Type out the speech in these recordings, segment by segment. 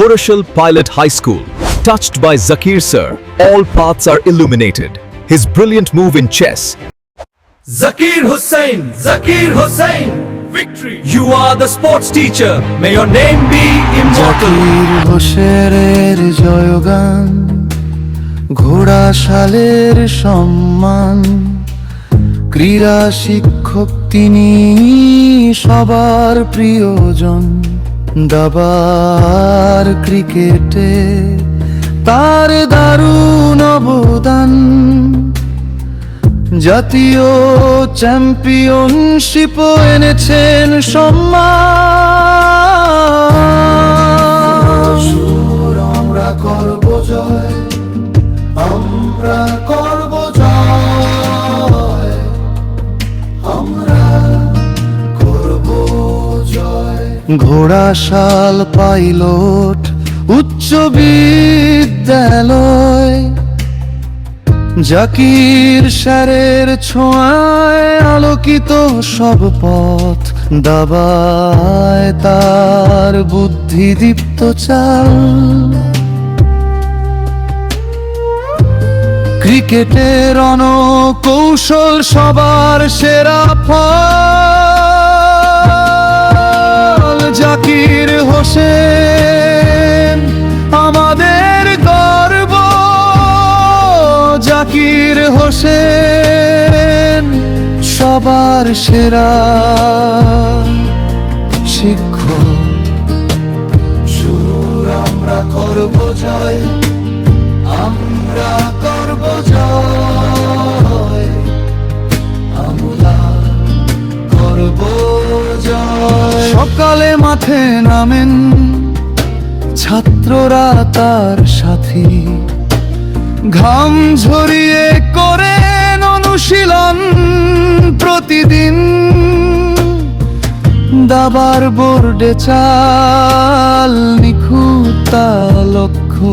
Ghorashal Pilot High School. Touched by Zakir sir, all paths are illuminated. His brilliant move in chess. Zakir Hussain, Zakir Hussain, victory! You are the sports teacher. May your name be immortal. Zakir হোসেনের জয়গান ঘোড়া শালের সম্মান ক্রীড়া শিক্ষক তিনি সবার প্রিয়জন দাবার ক্রিকেটে তার দারুণ অবদান। জাতীয় চ্যাম্পিয়নশিপ এনেছেন সম্মান। জয় ঘোড়াশাল পাইলট, উচ্চ বিদ্যালয়। জাকির স্যারের ছোঁয়ায় আলোকিত সব পথ, দাবায় তার বুদ্ধি দীপ্ত চাল। ক্রিকেটের অন কৌশল সবার সেরা ফল। জাকির হোসেন সবার সেরা শিক্ষক। সুর আমরা করব জয় আমরা করব জয়। আমরা করব জয়। সকালে মাঠে নামেন ছাত্ররা তার সাথী। ঘাম ঝরিয়ে করেন অনুশীলন প্রতিদিন। দাবার বোর্ডে চাল, নিখুঁত লক্ষ্য।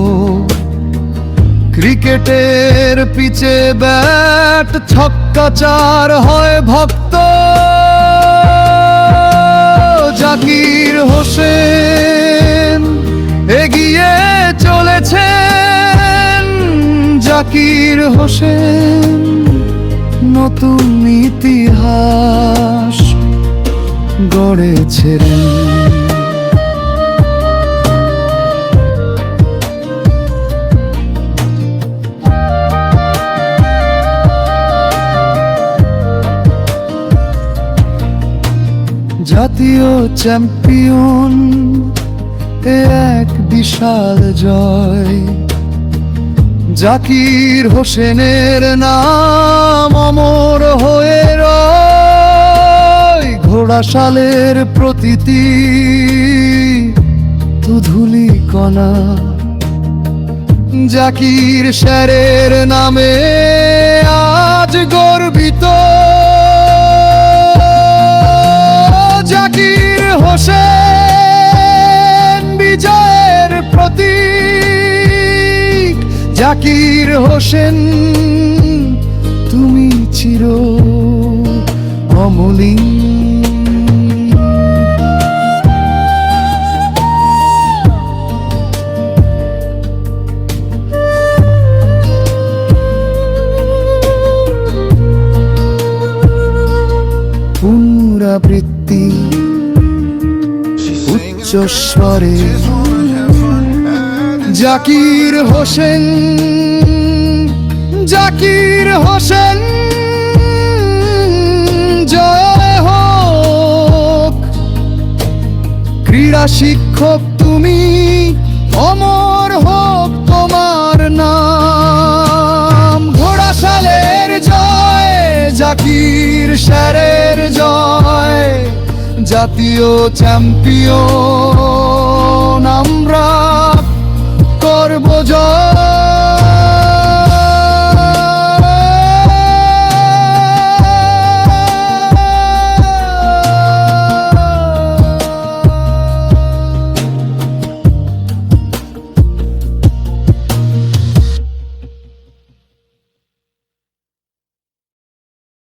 ক্রিকেটের পিচে ব্যাট, ছক্কা চার হয় ভক্ত। জাকির হোসেন জাকির হোসেন নতুন ইতিহাস গড়েছিলেন জাতীয় চ্যাম্পিয়ন এক বিশাল জয়। জাকির হোসেনের নাম অমর হয়ে রয় ঘোড়াশালের প্রতিটি তুধুলি কণা। জাকির স্যারের নামে জাকির হোসেন তুমি চির অমলিন। পুনরাবৃত্তি উচ্চ স্বরে জাকির হোসেন জাকির হোসেন, জয় হোক। ক্রীড়া শিক্ষক তুমি, অমর হোক তোমার নাম। ঘোড়াশালের জয়, জাকির স্যারের জয়, জাতীয় চ্যাম্পিয়ন আমরা। জয়